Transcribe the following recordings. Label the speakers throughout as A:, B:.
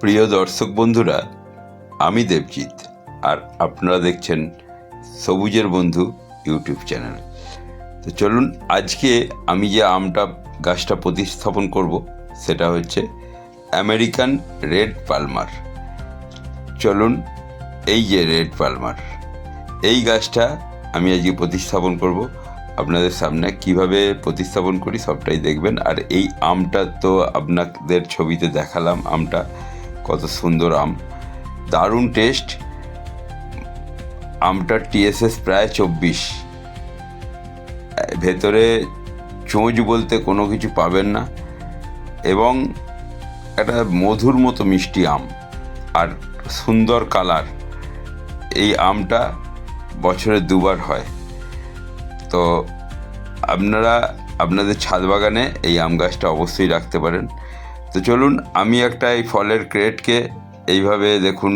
A: প্রিয় দর্শক বন্ধুরা, আমি দেবজিৎ আর আপনারা দেখছেন সবুজের বন্ধু ইউটিউব চ্যানেল। তো চলুন, আজকে আমি যে আমটা, গাছটা প্রতিস্থাপন করব, সেটা হচ্ছে আমেরিকান রেড পালমার। চলুন, এই যে রেড পালমার, এই গাছটা আমি আজকে প্রতিস্থাপন করব। আপনাদের সামনে কীভাবে প্রতিস্থাপন করি সবটাই দেখবেন। আর এই আমটা তো আপনাদের ছবিতে দেখালাম, আমটা কত সুন্দর আম। দারুণ টেস্ট আমটার টিএসএস প্রায় চব্বিশ। ভেতরে চোঁচ বলতে কোনো কিছু পাবেন না। এবং একটা মধুর মতো মিষ্টি আম। আর সুন্দর কালার। এই আমটা বছরে দুবার হয়। তো আপনারা, আপনাদের ছাদ বাগানে এই আম গাছটা অবশ্যই রাখতে পারেন। তো চলুন, আমি একটা এই ফলের ক্রেটকে এইভাবে দেখুন,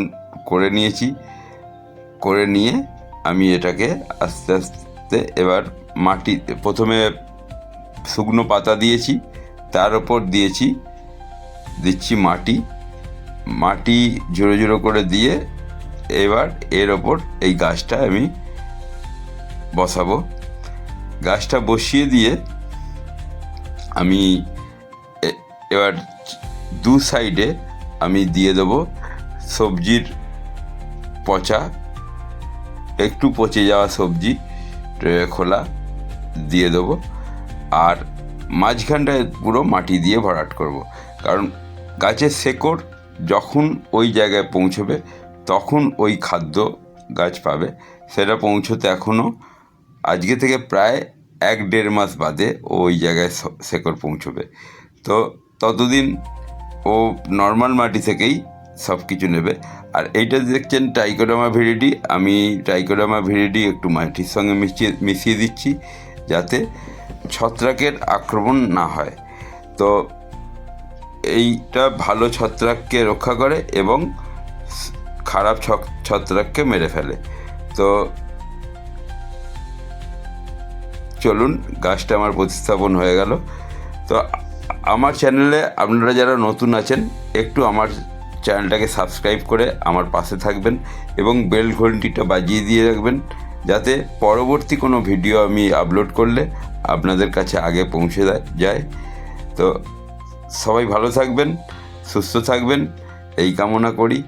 A: করে নিয়েছি। করে নিয়ে আমি এটাকে আস্তে আস্তে এবার মাটি প্রথমে শুকনো পাতা দিয়েছি, তার ওপর দিয়েছি, দিচ্ছি মাটি। মাটি ঝুড়ো ঝুড়ো করে দিয়ে এবার এর ওপর এই গাছটা আমি বসাবো। গাছটা বসিয়ে দিয়ে আমি এবার দু সাইডে আমি দিয়ে দেবো সবজির পচা, একটু পচে যাওয়া সবজি খোলা দিয়ে দেবো। আর মাঝখানটায় পুরো মাটি দিয়ে ভরাট করব। কারণ গাছের শেকড় যখন ওই জায়গায় পৌঁছবে, তখন ওই খাদ্য গাছ পাবে। সেটা পৌঁছতে এখনও আজকে থেকে প্রায় এক দেড় মাস বাদে ওই জায়গায় শেকড় পৌঁছবে। তো ততদিন ও নর্মাল মাটি থেকেই সব কিছু নেবে। আর এইটা দেখছেন টাইকোডামা ভিরিডি আমি টাইকোডামা ভিরিডি একটু মাটির সঙ্গে মিশিয়ে মিশিয়ে দিচ্ছি যাতে ছত্রাকের আক্রমণ না হয়। তো এইটা ভালো ছত্রাককে রক্ষা করে এবং খারাপ ছত্রাককে মেরে ফেলে। তো চলুন, গাছটা আমার প্রতিস্থাপন হয়ে গেল। তো আমার চ্যানেলে আপনারা যারা নতুন আছেন, একটু আমার চ্যানেলটাকে সাবস্ক্রাইব করে আমার পাশে থাকবেন এবং বেল ঘন্টিটা বাজিয়ে দিয়ে রাখবেন যাতে পরবর্তী কোনো ভিডিও আমি আপলোড করলে আপনাদের কাছে আগে পৌঁছে দেয় যায়। তো সবাই ভালো থাকবেন, সুস্থ থাকবেন, এই কামনা করি।